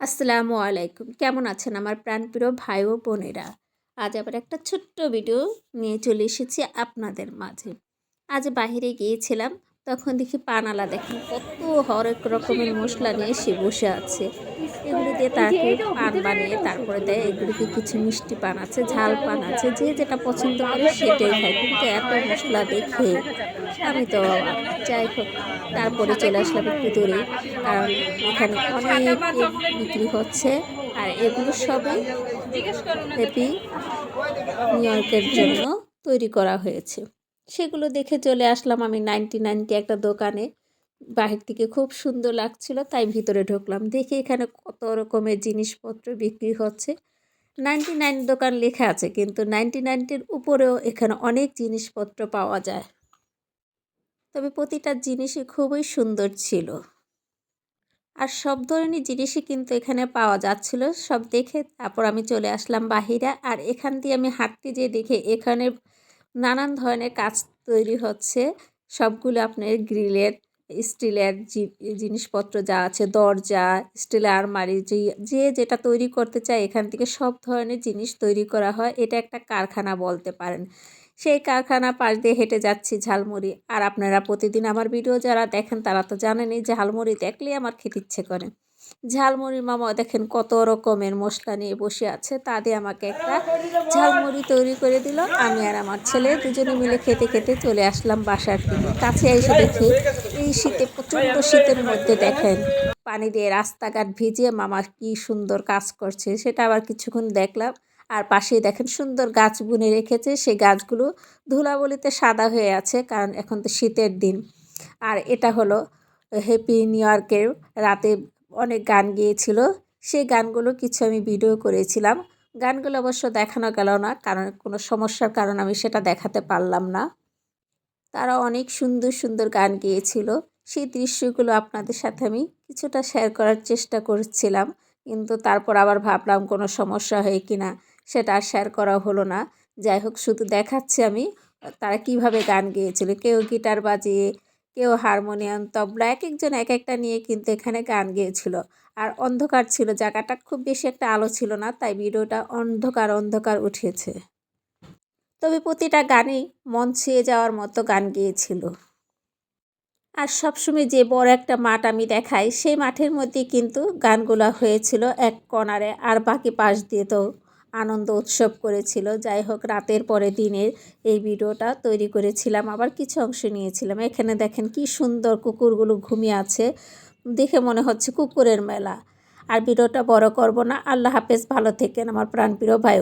আসসালামু আলাইকুম। কেমন আছেন আমার প্রাণপ্রিয় ভাই ও বোনেরা? আজ আবার একটা ছোট্ট ভিডিও নিয়ে চলে এসেছি আপনাদের মাঝে। আজ বাহিরে গিয়েছিলাম তখন দেখি পানালা দেখেন, কত হরেক রকমের মশলা নিয়ে সে বসে আছে। এগুলি দিয়ে তাকে পান বানিয়ে তারপরে দেয়, এগুলিকে কিছু মিষ্টি পান আছে, ঝাল পান আছে, যে যেটা পছন্দ করে সেটাই খায়। কিন্তু এত মশলা দেখে আমি তো যাই হোক, তারপরে চলে আসলাম একটু দূরে, কারণ এখানে অনেক বিক্রি হচ্ছে, আর এগুলো সবই হ্যাপি নিউ ইয়র্কের জন্য তৈরি করা হয়েছে। সেগুলো দেখে চলে আসলাম আমি নাইনটি নাইনটি একটা দোকানে। বাহির থেকে খুব সুন্দর লাগছিল, তাই ভিতরে ঢুকলাম। দেখি এখানে কত রকমের জিনিসপত্র বিক্রি হচ্ছে। নাইনটি নাইন দোকান লেখা আছে, কিন্তু নাইনটি নাইনটির উপরেও এখানে অনেক জিনিসপত্র পাওয়া যায়। তবে প্রতিটা জিনিসই খুবই সুন্দর ছিল। আর সব ধরনের জিনিসই কিন্তু এখানে পাওয়া যাচ্ছিল। সব দেখে তারপর আমি চলে আসলাম বাহিরা, আর এখান দিয়ে আমি হাঁটতে যেয়ে দেখে এখানে নানান ধরনের কাজ তৈরি হচ্ছে। সবগুলো আপনার গ্রিলের, স্টিলের জিনিসপত্র যা আছে, দরজা, স্টিলের আলমারি, যে যে যেটা তৈরি করতে চায়, এখান থেকে সব ধরনের জিনিস তৈরি করা হয়। এটা একটা কারখানা বলতে পারেন। সেই কারখানা পাশ দিয়ে হেঁটে যাচ্ছি ঝালমুড়ি। আর আপনারা প্রতিদিন আমার ভিডিও যারা দেখেন, তারা তো জানেনই ঝালমুড়ি দেখলেই আমার খেতে ইচ্ছে করে। ঝালমুড়ির মামা, দেখেন কত রকমের মশলা নিয়ে বসে আছে তা দিয়ে আমাকে একটা ঝালমুড়ি তৈরি করে দিল। আমি আর আমার ছেলে দুজনে মিলে খেতে খেতে চলে আসলাম বাসার দিকে। কাছে এসে দেখি এই শীতে, প্রচণ্ড শীতের মধ্যে দেখেন, পানি দিয়ে রাস্তাঘাট ভিজিয়ে মামা কি সুন্দর কাজ করছে, সেটা আবার কিছুক্ষণ দেখলাম। আর পাশেই দেখেন সুন্দর গাছ বুনে রেখেছে, সেই গাছগুলো ধুলাবলিতে সাদা হয়ে আছে, কারণ এখন তো শীতের দিন। আর এটা হলো হ্যাপি নিউ ইয়র্কের রাতে অনেক গান গিয়েছিল। সেই গানগুলো কিছু আমি ভিডিও করেছিলাম। গানগুলো অবশ্য দেখানো গেল না, কারণ কোনো সমস্যার কারণ আমি সেটা দেখাতে পারলাম না। তারা অনেক সুন্দর সুন্দর গান গিয়েছিল। সেই দৃশ্যগুলো আপনাদের সাথে আমি কিছুটা শেয়ার করার চেষ্টা করছিলাম, কিন্তু তারপর আবার ভাবলাম কোনো সমস্যা হয় কি না, সেটা আর শেয়ার করা হলো না। যাই হোক, শুধু দেখাচ্ছি আমি, তারা কীভাবে গান গেয়েছিল। কেউ গিটার বাজিয়ে কেউ হারমোনিয়াম, তবলা এক একজন এক একটা নিয়ে কিন্তু এখানে গান গেয়েছিল। আর অন্ধকার ছিল, জায়গাটা খুব বেশি একটা আলো ছিল না, তাই ভিডিওটা অন্ধকার অন্ধকার উঠেছে। তবে প্রতিটা গানই মন ছুঁয়ে যাওয়ার মতো গান গিয়েছিল। আর সবসময় যে বড় একটা মাঠ আমি দেখাই, সেই মাঠের মধ্যে কিন্তু গানগুলো হয়েছিল এক কনারে আর বাকি পাশ দিয়ে তো আনন্দ উৎসব করেছিল। যাই হোক, রাতের পরে দিনের এই ভিডিওটা তৈরি করেছিলাম। আবার কিছু অংশ নিয়েছিলাম। এখানে দেখেন কি সুন্দর কুকুরগুলো ঘুমিয়ে আছে। দেখে মনে হচ্ছে কুকুরের মেলা। আর ভিডিওটা বড় করব না। আল্লাহ হাফেজ। ভালো থেকেন। আমার প্রাণপ্রিয় ভাই